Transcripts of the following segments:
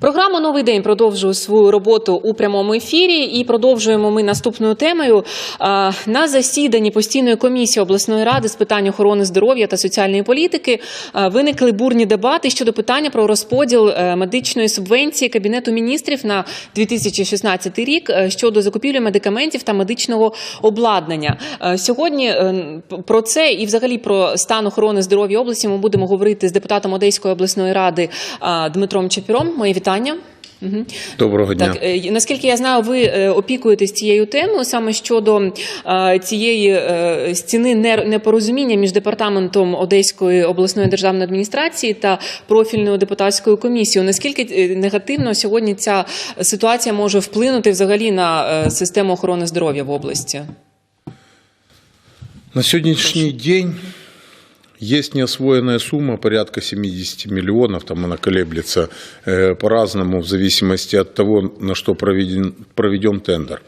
Програма Новий день продовжує свою роботу у прямому ефірі. І продовжуємо ми наступною темою. На засіданні постійної комісії обласної ради з питань охорони здоров'я та соціальної політики виникли бурні дебати щодо питання про розподіл е, медичної субвенції кабінету міністрів на 2016 рік е, щодо закупівлі медикаментів та медичного обладнання. Е, Сьогодні про це і взагалі про стан охорони здоров'я області ми будемо говорити з депутатом Одеської обласної ради Дмитром Чепіром. Моє вітання. Доброго дня. Так, е, наскільки я знаю, ви е, опікуєтесь цією темою саме щодо е, цієї стіни не- непорозуміння між департаментом Одеської обласної державної адміністрації та профільною депутатською комісією. Наскільки негативно сьогодні ця ситуація може вплинути взагалі на систему охорони здоров'я в області? На сегодняшний день есть неосвоенная сумма порядка 70 миллионов, там она колеблется э, по-разному в зависимости от того, на что проведен, проведен тендер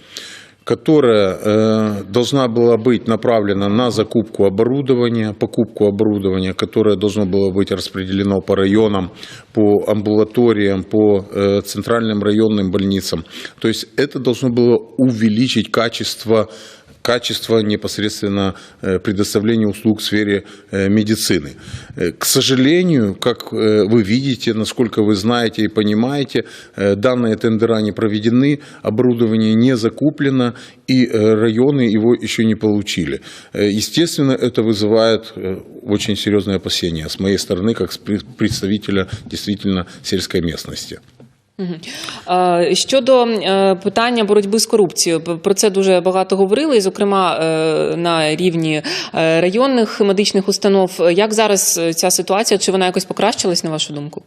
которая э, должна была быть направлена на закупку оборудования, покупку оборудования, которое должно было быть распределено по районам, по амбулаториям, по э, центральным районным больницам. То есть это должно было увеличить качество качество непосредственно э, предоставления услуг в сфере э, медицины. Э, К сожалению, как вы видите, насколько вы знаете и понимаете, данные тендера не проведены, оборудование не закуплено, и районы его еще не получили. Естественно, это вызывает очень серьезные опасения с моей стороны, как представителя действительно сельской местности. Е, Щодо е, питання боротьби з корупцією, п- про це дуже багато говорили, і, зокрема е, на рівні е, районних медичних установ. Як зараз е, ця ситуація? Чи вона якось покращилась, на вашу думку?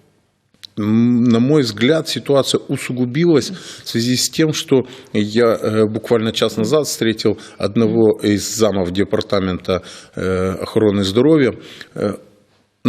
М, На мой взгляд, ситуация усугубилась в связи с тем, что я э, буквально час назад встретил одного из замов департамента э, охраны здоровья.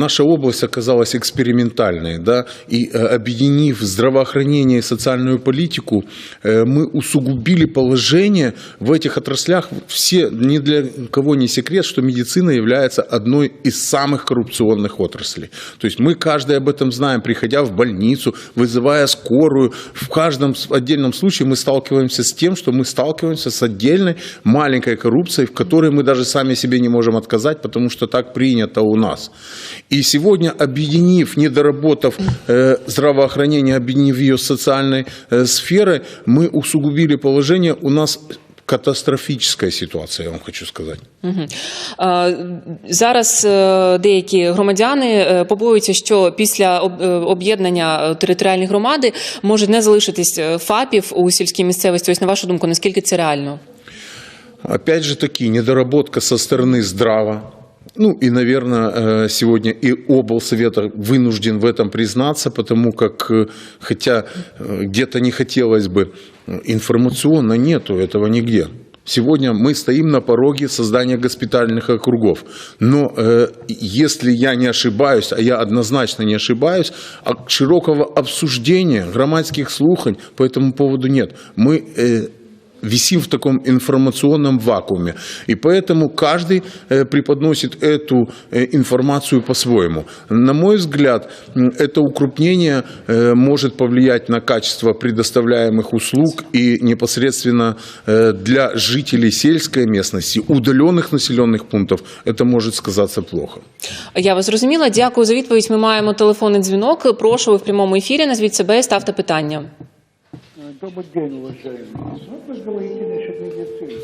Наша область оказалась экспериментальной, да, и э, объединив здравоохранение и социальную политику, э, мы усугубили положение в этих отраслях. Все, ни для кого не секрет, что медицина является одной из самых коррупционных отраслей. То есть мы каждый об этом знаем, приходя в больницу, вызывая скорую. В каждом отдельном случае мы сталкиваемся с тем, что мы сталкиваемся с отдельной маленькой коррупцией, в которой мы даже сами себе не можем отказать, потому что так принято у нас. И сегодня, объединив, недоработав э, здравоохранение, объединив ее с социальной э, сферой, мы усугубили положение. У нас катастрофическая ситуация, я вам хочу сказать. Мгм. Е, Зараз е, деякі громадяни е, побоюються, що після об- е, об'єднання е, територіальної громади може не залишитись е, ФАПів у сільській місцевості. Ось на вашу думку, наскільки це реально? Опять же таки, недоработка со стороны здрава. Ну и, наверное, э, сегодня и облсовета вынужден в этом признаться, потому как, э, хотя э, где-то не хотелось бы, информационно нету этого нигде. Сегодня мы стоим на пороге создания госпитальных округов. Но э, если я не ошибаюсь, а я однозначно не ошибаюсь, а широкого обсуждения, громадских слухань по этому поводу нет. Мы э, висим в таком информационном вакууме. И поэтому каждый э, преподносит эту э, информацию по-своему. На мой взгляд, м, это укрупнение э, может повлиять на качество предоставляемых услуг и непосредственно э, для жителей сельской местности, удаленных населенных пунктов, это может сказаться плохо. Я вас зрозуміла. Дякую за відповідь. Ми маємо телефонний дзвінок. Прошу ви в прямому ефірі. Назвіть себе і ставте питання. Добрый день, уважаемые. Вот вы говорите насчет медицины.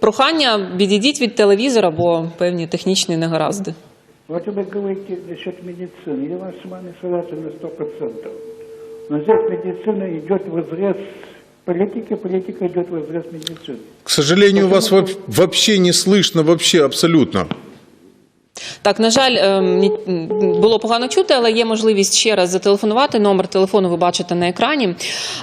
Прохання відійдіть від телевізора, бо певні технічні негаразди. Вот вы говорите насчет медицины. Я вас с вами согласен на сто процентов. Но здесь медицина идет в разрез политики, политика идет в разрез медицины. К сожалению, вас во- вообще не слышно, вообще абсолютно. Так, на жаль, ем, було погано чути, але є можливість ще раз зателефонувати. Номер телефону ви бачите на екрані.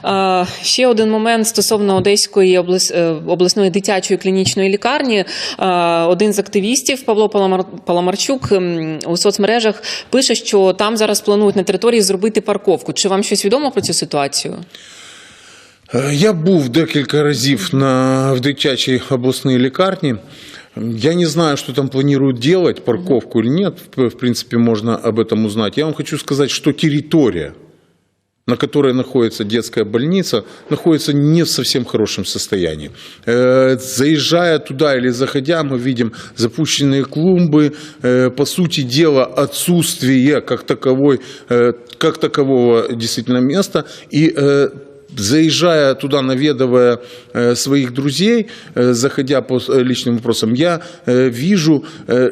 Е, Ще один момент стосовно Одеської е, обласної дитячої клінічної лікарні. Е, Один з активістів Павло Паламар- Паламарчук ем, у соцмережах пише, що там зараз планують на території зробити парковку. Чи вам щось відомо про цю ситуацію? Е, Я був декілька разів на, в дитячій обласній лікарні. Я не знаю, что там планируют делать, парковку или нет. В в принципе, можно об этом узнать. Я вам хочу сказать, что территория, на которой находится детская больница, находится не в совсем хорошем состоянии. Э, Заезжая туда или заходя, мы видим запущенные клумбы, э, по сути дела, отсутствие как, таковой, э, как такового действительно места. И э, заезжая туда, наведывая э, своих друзей, э, заходя по э, личным вопросам, я вижу,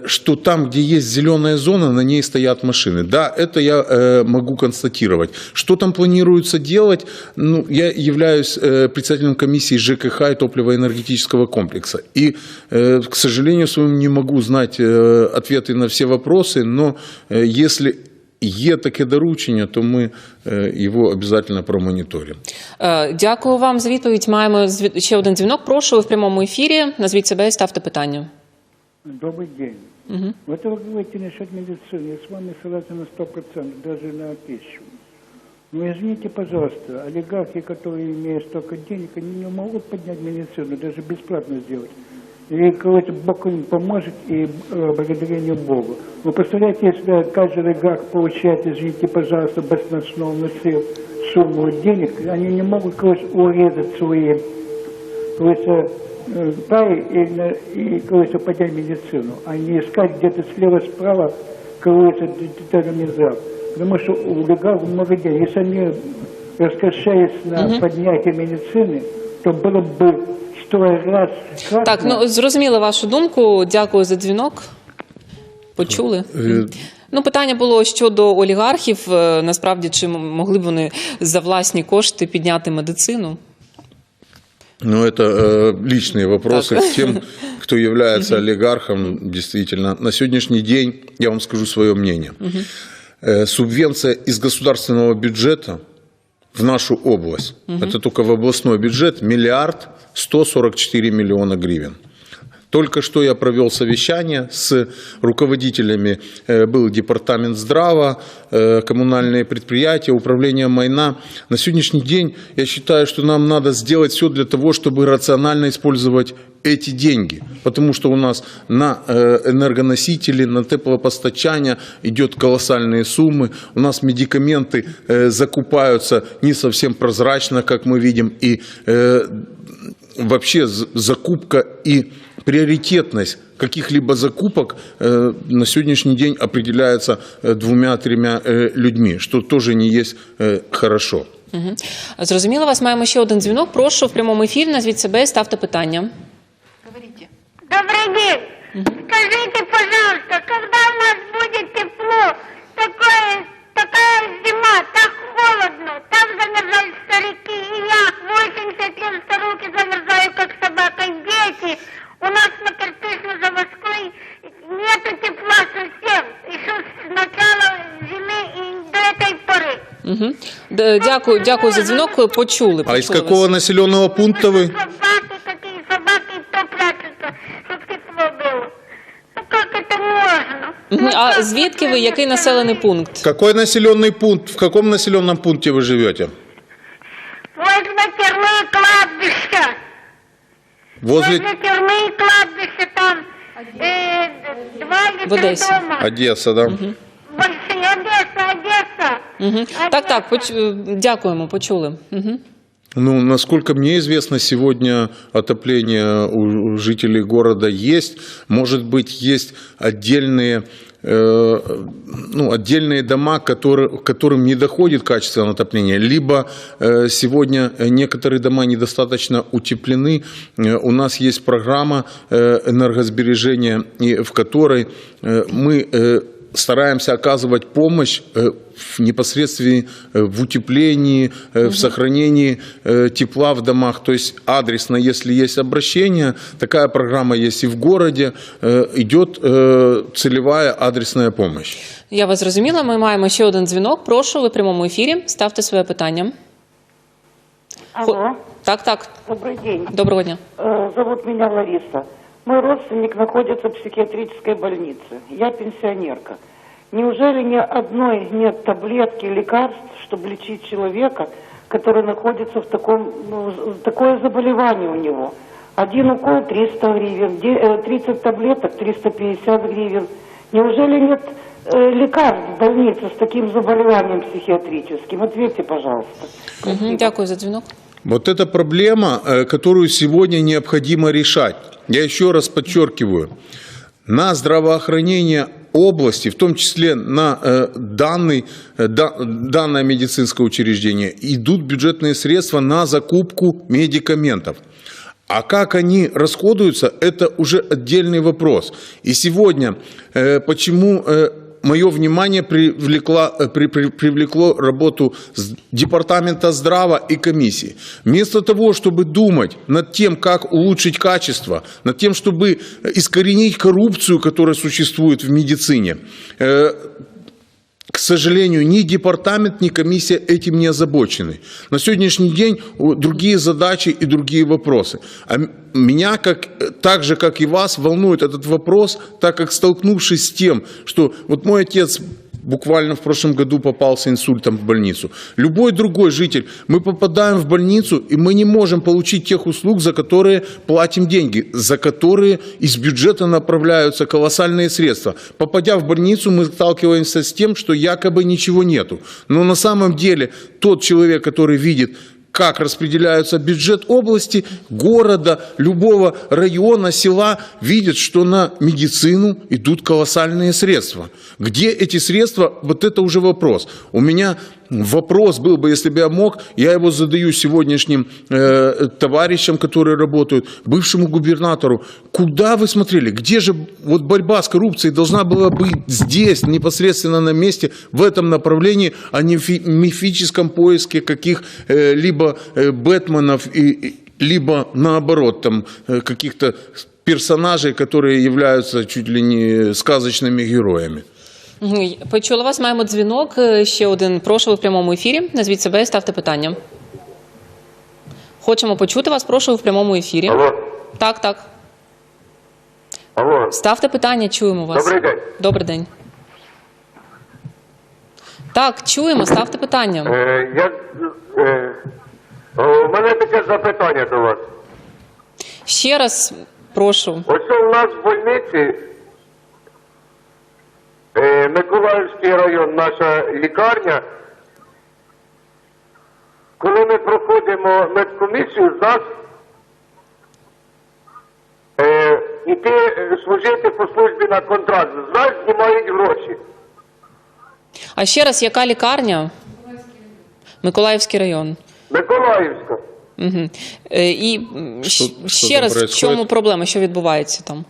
что там, где есть зеленая зона, на ней стоят машины. Да, это я могу констатировать. Что там планируется делать? Ну, я являюсь председателем комиссии ЖКХ и топливо-энергетического комплекса. И, к сожалению, своему не могу знать ответы на все вопросы, но если є таке доручення, то ми е, його обов'язково промоніторимо. Е, Дякую вам за відповідь. Маємо зві- ще один дзвінок. Прошу ви в прямому ефірі. Назвіть себе і ставте питання. Добрый день. Вот вы говорите насчет медицины. Я с вами согласен на 100%, даже на пищу. Но извините, пожалуйста, олигархи, которые имеют столько денег, они не могут поднять медицину, даже бесплатно сделать. Или какой-то Бог им поможет и э, благодарение Богу. Вы представляете, если каждый олигарх получает, извините, пожалуйста, баснословную сумму денег, они не могут, короче, урезать свои говорится, э, пары и, и говорится, поднять медицину, а не искать где-то слева-справа, говорится, детализав. Потому что у олигархов много денег. Если они раскрашались на поднятие медицины, то было бы. Так, ну зрозуміла вашу думку. Дякую за дзвінок. Почули? Е, Ну, питання було щодо олігархів. Е, Насправді, чи м- могли б вони за власні кошти підняти медицину? Ну, это э, личные вопросы Так. к тем, кто является олигархом. Действительно, на сегодняшний день, я вам скажу свое мнение. Э, субвенция из государственного бюджета в нашу область, это только в областной бюджет, миллиард 144 миллиона гривен. Только что я провел совещание с руководителями, э, был департамент здрава, э, коммунальные предприятия, управление майна. На сегодняшний день я считаю, что нам надо сделать все для того, чтобы рационально использовать эти деньги. Потому что у нас на э, энергоносители, на теплопостачание идет колоссальные суммы. У нас медикаменты закупаются не совсем прозрачно, как мы видим. И вообще з- закупка и приоритетность каких-либо закупок э, на сегодняшний день определяется э, двумя-тремя э, людьми, что тоже не есть э, хорошо. Мгм. Зрозуміла вас. Маємо ще один дзвінок. Прошу в прямому ефірі. Назвіть себе і ставте питання. Говорите. Добрый день. Скажите, пожалуйста, когда у нас будет тепло? Такое, такая зима, так холодно. Там замерзают старики. И я 80 лет старухи замерзаю, как собака. И дети. У нас на кирпично-заводской нету тепла совсем. Еще с начала зимы и до этой поры. Угу. Дякую, дякую за дзвінок. Почули. А из какого населенного пункта вы? Собаки, кто прячется, чтоб тепло было. Ну как это можно? Мгм. А звідки ви? Який населений пункт? Какой населенный пункт? В каком населенном пункте вы живете? Возле тюрьмы и кладбища. Возле Возле тюрьмы и кладбища там э, два или В три Одессе. дома. Одесса, да? Большие Одесса, Одесса. Так, так, поч... е, дякуємо, почули. Угу. Ну, насколько мне известно, сегодня отопление у жителей города есть. Может быть, есть отдельные, э, ну, отдельные дома, которые, которым не доходит качественное отопление, либо э, сегодня некоторые дома недостаточно утеплены. Э, У нас есть программа энергосбережения, и в которой мы стараемся оказывать помощь э, в непосредственно э, в утеплении, э, в сохранении э, тепла в домах. То есть адресно, если есть обращение, такая программа есть и в городе, э, идет э, целевая адресная помощь. Я вас зрозуміла. Ми маємо ще один дзвінок. Прошу, ви в прямому ефірі. Ставте своє питання. Алло, Так, так. добрый день. Доброго дня. Э, Зовут меня Лариса. Мой родственник находится в психиатрической больнице. Я пенсионерка. Неужели ни одной нет таблетки, лекарств, чтобы лечить человека, который находится в таком, ну, такое заболевание у него. Один укол 300 гривен, де- э, 30 таблеток 350 гривен. Неужели нет э, лекарств в больнице с таким заболеванием психиатрическим? Ответьте, пожалуйста. Мгм, Дякую за дзвінок. Вот это проблема, э, которую сегодня необходимо решать. Я еще раз подчеркиваю, на здравоохранение области, в том числе на э, данный, э, да- данное медицинское учреждение, идут бюджетные средства на закупку медикаментов. А как они расходуются, это уже отдельный вопрос. И сегодня э, почему мое внимание привлекла, э, при- при- привлекло работу департамента здрава и комиссии. Вместо того, чтобы думать над тем, как улучшить качество, над тем, чтобы искоренить коррупцию, которая существует в медицине, э, к сожалению, ни департамент, ни комиссия этим не озабочены. На сегодняшний день другие задачи и другие вопросы. А меня, как, э, так же, как и вас, волнует этот вопрос, так как столкнувшись с тем, что вот мой отец буквально в прошлом году попал с инсультом в больницу. Любой другой житель, мы попадаем в больницу, и мы не можем получить тех услуг, за которые платим деньги, за которые из бюджета направляются колоссальные средства. Попадя в больницу, мы сталкиваемся с тем, что якобы ничего нету. Но на самом деле тот человек, который видит как распределяется бюджет области, города, любого района, села, видит, что на медицину идут колоссальные средства. Где эти средства, вот это уже вопрос. У меня вопрос был бы, если бы я мог, я его задаю сегодняшним э, товарищам, которые работают, бывшему губернатору. Куда вы смотрели? Где же вот борьба с коррупцией должна была быть здесь, непосредственно на месте, в этом направлении, а не в фи- мифическом поиске каких-либо э, Бэтменов и, и- либо наоборот там э, каких-то персонажей, которые являются чуть ли не сказочными героями. Почула вас, маємо дзвінок. Е, Ще один. Прошу ви в прямому ефірі. Назвіть себе і ставте питання. Хочемо почути вас. Прошу ви в прямому ефірі. Алло, Так, так. алло, Ставте питання, чуємо вас. Добрий день. Добрий день. Так, чуємо, ставте питання. е, я, е, у мене таке запитання до вас. Ще раз прошу. Ось у нас в больниці, е, Миколаївський район, наша лікарня. Коли ми проходимо медкомісію, з нас е, іти е, служити по службі на контракт. З нас знімають гроші. А ще раз, яка лікарня? Миколаївський район. Миколаївська. Угу. Е, і м, Що- що ще там раз, в происходит? чому проблема, що відбувається там?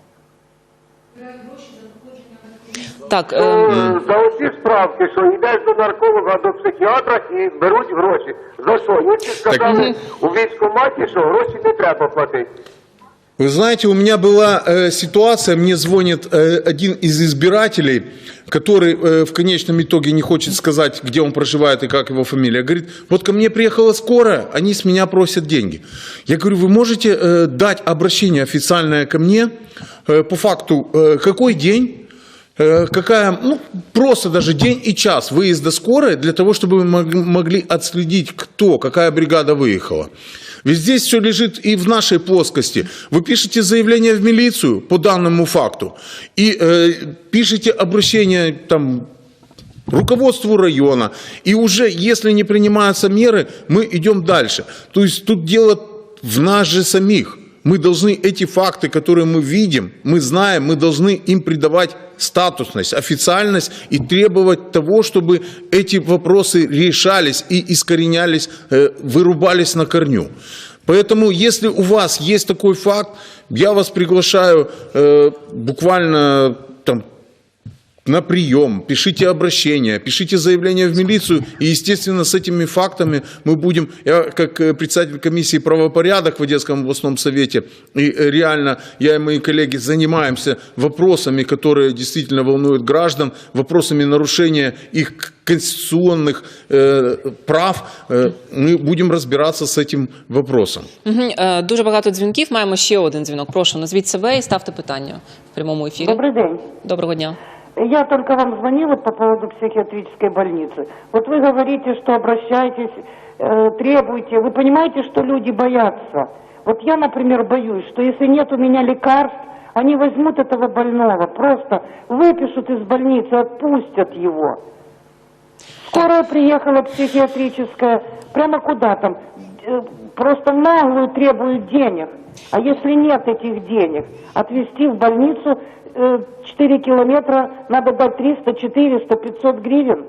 Так, е, Е, За оці справки, що йдеш до нарколога, до психіатра і беруть гроші. За що? Інші сказали у військкоматі, що гроші не треба платити. Вы знаете, у меня была э, ситуация, мне звонит э, один из избирателей, который э, в конечном итоге не хочет сказать, где он проживает и как его фамилия. Говорит, вот ко мне приехала скорая, они с меня просят деньги. Я говорю, вы можете э, дать обращение официальное ко мне э, по факту, э, какой день, Э, какая, ну, просто даже день и час выезда скорой для того, чтобы мы мог- могли отследить, кто, какая бригада выехала. Ведь здесь все лежит и в нашей плоскости. Вы пишете заявление в милицию по данному факту и э, пишете обращение там руководству района. И уже, если не принимаются меры, мы идем дальше. То есть тут дело в нас же самих. Мы должны эти факты, которые мы видим, мы знаем, мы должны им придавать статусность, официальность и требовать того, чтобы эти вопросы решались и искоренялись, э, вырубались на корню. Поэтому, если у вас есть такой факт, я вас приглашаю э, буквально на прием, пишите обращение, пишите заявление в милицию, и, естественно, с этими фактами мы будем, я как э, председатель комиссии правопорядок в Одесском областном совете, и э, реально я и мои коллеги занимаемся вопросами, которые действительно волнуют граждан, вопросами нарушения их конституционных э, прав, э, мы будем разбираться с этим вопросом. мгм, е, дуже багато дзвінків. Маємо ще один дзвінок. Прошу, назвіть себе і ставте питання в прямому ефірі. Добрый день. Доброго дня. Я только вам звонила по поводу психиатрической больницы. Вот вы говорите, что обращайтесь, э, требуйте. Вы понимаете, что люди боятся? Вот я, например, боюсь, что если нет у меня лекарств, они возьмут этого больного, просто выпишут из больницы, отпустят его. Скорая приехала психиатрическая, прямо куда там, э, просто наглую требуют денег. А если нет этих денег, отвезти в больницу 4 километра надо дать 300, 400, 500 гривен.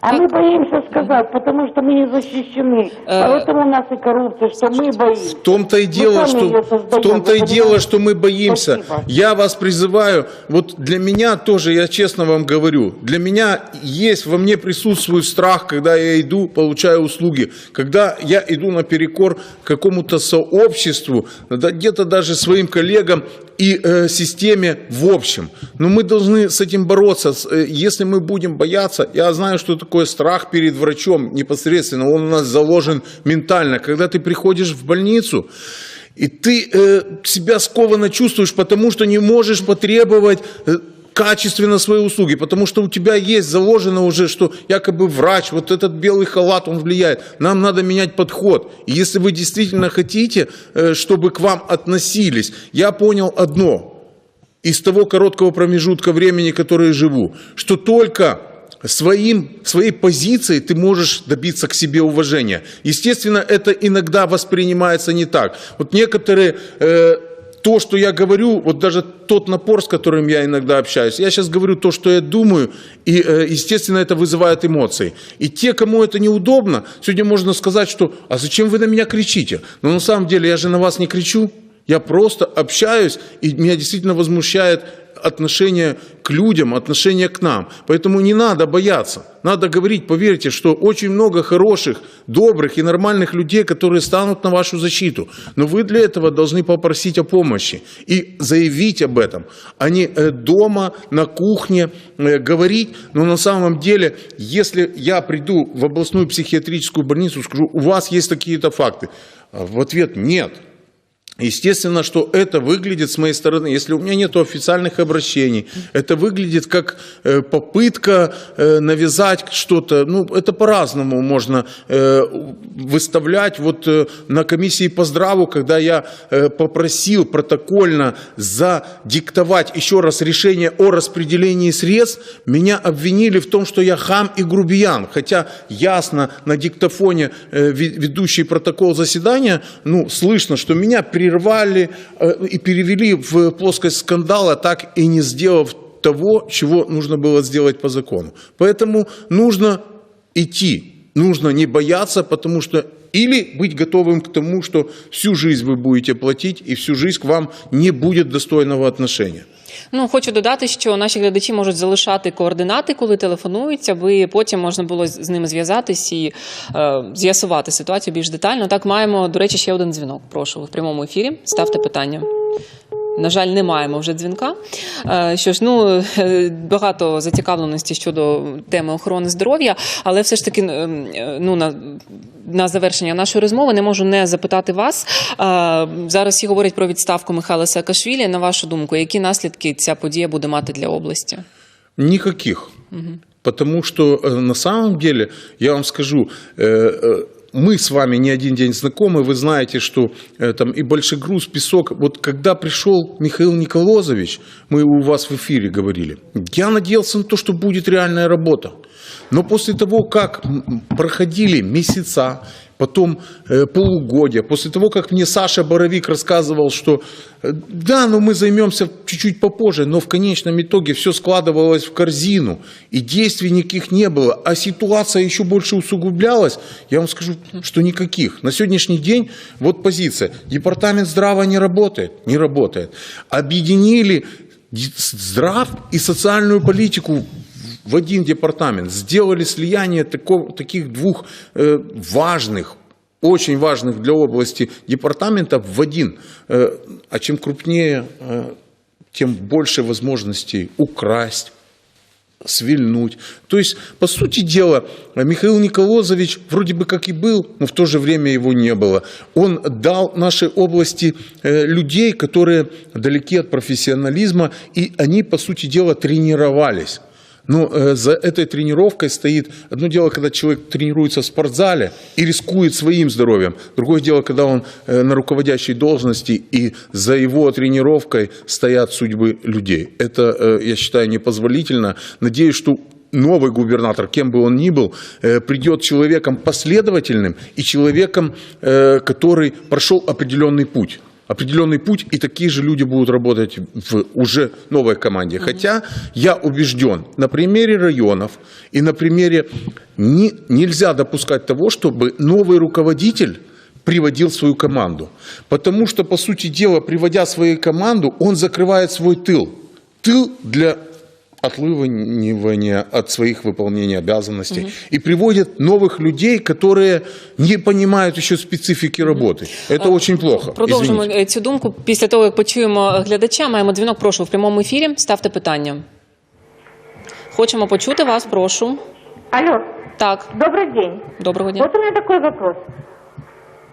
А мы боимся сказать, потому что мы не защищены. Э, Поэтому у нас и коррупция, что мы боимся. В том-то и дело, что её в создаем, том-то и дело, что мы боимся. Спасибо. Я вас призываю, вот для меня тоже, я честно вам говорю, для меня есть во мне присутствует страх, когда я иду, получаю услуги, когда я иду наперекор какому-то сообществу, где-то даже своим коллегам и э, системе в общем. Но мы должны с этим бороться. Э, Если мы будем бояться, я знаю, что такое страх перед врачом непосредственно, он у нас заложен ментально. Когда ты приходишь в больницу, и ты э, себя скованно чувствуешь, потому что не можешь потребовать э, качественно свои услуги, потому что у тебя есть заложено уже, что якобы врач, вот этот белый халат, он влияет. Нам надо менять подход. И если вы действительно хотите, э, чтобы к вам относились, я понял одно из того короткого промежутка времени, который живу, что только своим, своей позицией ты можешь добиться к себе уважения. Естественно, это иногда воспринимается не так. Вот некоторые... э, то, что я говорю, вот даже тот напор, с которым я иногда общаюсь, я сейчас говорю то, что я думаю, и, э, естественно, это вызывает эмоции. И те, кому это неудобно, сегодня можно сказать, что «а зачем вы на меня кричите?» Но на самом деле я же на вас не кричу, я просто общаюсь, и меня действительно возмущает отношение к людям, отношение к нам. Поэтому не надо бояться. Надо говорить, поверьте, что очень много хороших, добрых и нормальных людей, которые станут на вашу защиту. Но вы для этого должны попросить о помощи и заявить об этом, а не э, дома, на кухне э, говорить. Но на самом деле, если я приду в областную психиатрическую больницу, скажу, у вас есть такие-то факты. А В ответ нет. Естественно, что это выглядит с моей стороны, если у меня нет официальных обращений, это выглядит как э, попытка э, навязать что-то. Ну, это по-разному можно э, выставлять. Вот на комиссии по здраву, когда я попросил протокольно задиктовать еще раз решение о распределении средств, меня обвинили в том, что я хам и грубиян. Хотя ясно на диктофоне ве- ведущий протокол заседания, ну, слышно, что меня прервали э, и перевели в плоскость скандала, так и не сделав того, чего нужно было сделать по закону. Поэтому нужно идти, нужно не бояться, потому что или быть готовым к тому, что всю жизнь вы будете платить, и всю жизнь к вам не будет достойного отношения. Ну, хочу додати, що наші глядачі можуть залишати координати, коли телефонують, аби потім можна було з ними зв'язатись і е, з'ясувати ситуацію більш детально. Так, маємо, до речі, ще один дзвінок. Прошу, ви в прямому ефірі. Ставте питання. На жаль, не маємо вже дзвінка. Е, Що ж, ну е, багато зацікавленості щодо теми охорони здоров'я, але все ж таки, е, е, ну на, на завершення нашої розмови не можу не запитати вас. Е, Зараз всі говорять про відставку Михайла Саакашвілі. На вашу думку, які наслідки ця подія буде мати для області? Никаких. Потому что э, на самом деле, я вам скажу, э, э, мы с вами не один день знакомы, вы знаете, что э, там и большегруз, песок. Вот когда пришел Михаил Николозович, мы у вас в эфире говорили, я надеялся на то, что будет реальная работа. Но после того, как проходили месяца, потом э, полугодия, после того, как мне Саша Боровик рассказывал, что э, да, но мы займемся чуть-чуть попозже, но в конечном итоге все складывалось в корзину, и действий никаких не было, а ситуация еще больше усугублялась, я вам скажу, что никаких. На сегодняшний день вот позиция. Департамент здраво не работает, не работает. Объединили ди- здрав и социальную политику в один департамент, сделали слияние такого, таких двух э, важных, очень важных для области департаментов в один. Э, а чем крупнее, э, тем больше возможностей украсть, свильнуть. То есть, по сути дела, Михаил Николозович вроде бы как и был, но в то же время его не было. Он дал нашей области э, людей, которые далеки от профессионализма, и они, по сути дела, тренировались. Но э, за этой тренировкой стоит одно дело, когда человек тренируется в спортзале и рискует своим здоровьем. Другое дело, когда он э, на руководящей должности и за его тренировкой стоят судьбы людей. Это, э, я считаю, непозволительно. Надеюсь, что новый губернатор, кем бы он ни был, придет человеком последовательным и человеком, который прошел определенный путь определенный путь, и такие же люди будут работать в уже новой команде. Хотя я убежден, на примере районов и на примере не, нельзя допускать того, чтобы новый руководитель приводил свою команду. Потому что, по сути дела, приводя свою команду, он закрывает свой тыл. Тыл для отлывания от своих выполнения обязанностей и приводит новых людей, которые не понимають еще специфики работы. Это очень плохо. Продовжимо Извините. е, цю думку після того, як почуємо глядача. Маємо дзвінок. Прошу в прямому ефірі. Ставте питання. Хочемо почути вас. Прошу. Алло, Так, добрый день. доброго дня. Вот у меня такой вопрос.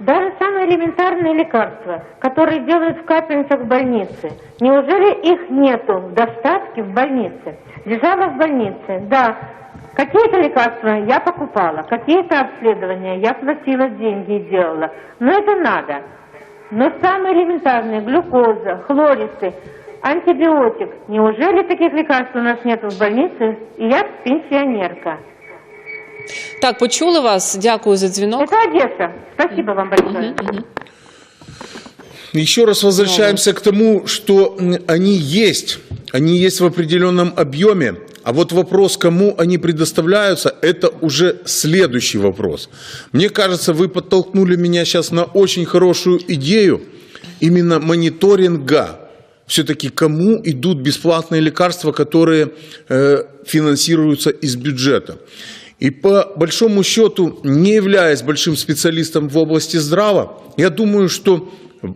Даже самые элементарные лекарства, которые делают в капельницах в больнице, неужели их нету в достатке в больнице? Лежала в больнице, да. Какие-то лекарства я покупала, какие-то обследования я платила деньги и делала. Но это надо. Но самые элементарные, глюкоза, хлористы, антибиотик. Неужели таких лекарств у нас нету в больнице? И я пенсионерка. Так, почули вас. Дякую за дзвінок. Это Одесса. Спасибо вам большое. Еще раз возвращаемся к тому, что м, они есть, они есть в определенном объеме, а вот вопрос, кому они предоставляются, это уже следующий вопрос. Мне кажется, вы подтолкнули меня сейчас на очень хорошую идею именно мониторинга все-таки кому идут бесплатные лекарства, которые э, финансируются из бюджета. И по большому счету, не являясь большим специалистом в области здрава, я думаю, что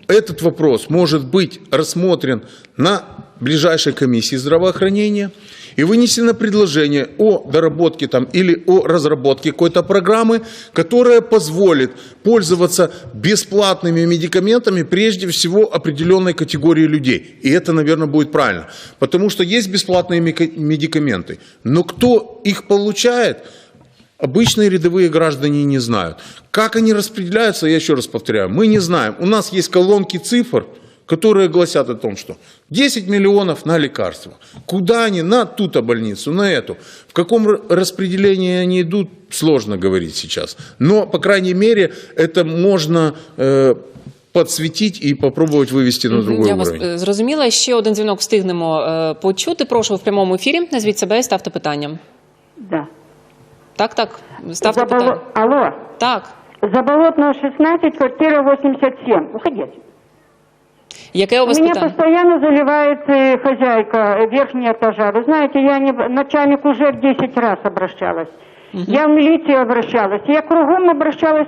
этот вопрос может быть рассмотрен на ближайшей комиссии здравоохранения и вынесено предложение о доработке там, или о разработке какой-то программы, которая позволит пользоваться бесплатными медикаментами прежде всего определенной категории людей. И это, наверное, будет правильно. Потому что есть бесплатные медикаменты, но кто их получает, Обычные рядовые граждане не знают. Как они распределяются, я еще раз повторяю, мы не знаем. У нас есть колонки цифр, которые гласят о том, что 10 миллионов на лекарства. Куда они? На ту-то больницу, на эту. В каком р- распределении они идут, сложно говорить сейчас. Но, по крайней мере, это можно э, подсветить и попробовать вывести на другой Я вас уровень. е, зрозуміла. Ще один дзвінок встигнемо е, почути. Прошу в прямому ефірі. Назвіть себе і ставте питання. Да. Так, так. Ставте Заболо- питання. Алло. Так. Заболотного 16, квартира 87. Уходите. Яке у вас Меня питання? постоянно заливает э, хозяйка э, верхнего этажа. Вы знаете, я не, начальник уже 10 раз обращалась. Я в милицию обращалась. Я кругом обращалась.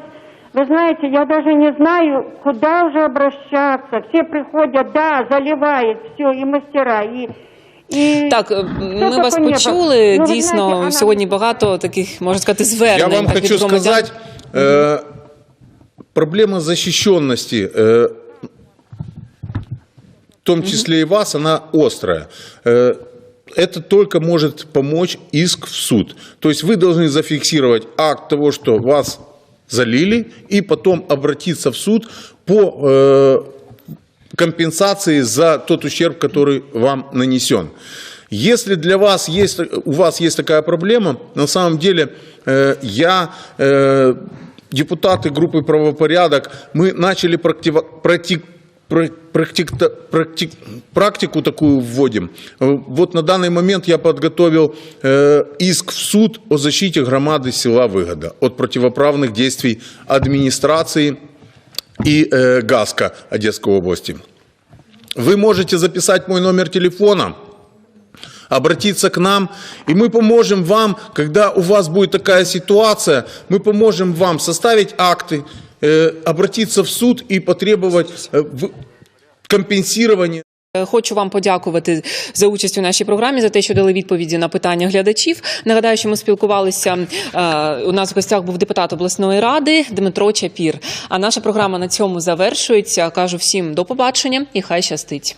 Вы знаете, я даже не знаю, куда уже обращаться. Все приходят, да, заливает все, и мастера, и... и Так, е, ми Що вас по небу? почули. Ну, ви Дійсно, знаєте, вона- сьогодні багато таких, можна сказати, звернень. Я вам так, від хочу громадян. сказать, э, проблема защищенности, э, в том числе и вас, она острая. Э, это только может помочь иск в суд. То есть вы должны зафиксировать акт того, что вас залили, и потом обратиться в суд по э, компенсации за тот ущерб, который вам нанесен. Если для вас есть, у вас есть такая проблема, на самом деле э, я, э, депутаты группы «Правопорядок», мы начали практива- практи- пра- практик- практик- практику такую вводим. Э, Вот на данный момент я подготовил э, иск в суд о защите громады села Выгода от противоправных действий администрации и э, ГАСКа Одесской области. Вы можете записать мой номер телефона, обратиться к нам, и мы поможем вам, когда у вас будет такая ситуация, мы поможем вам составить акты, э, обратиться в суд и потребовать э, в- компенсирования. Е, Хочу вам подякувати за участь у нашій програмі, за те, що дали відповіді на питання глядачів. Нагадаю, що ми спілкувалися. е, У нас в гостях був депутат обласної ради Дмитро Чапір. А наша програма на цьому завершується. Кажу всім до побачення і хай щастить.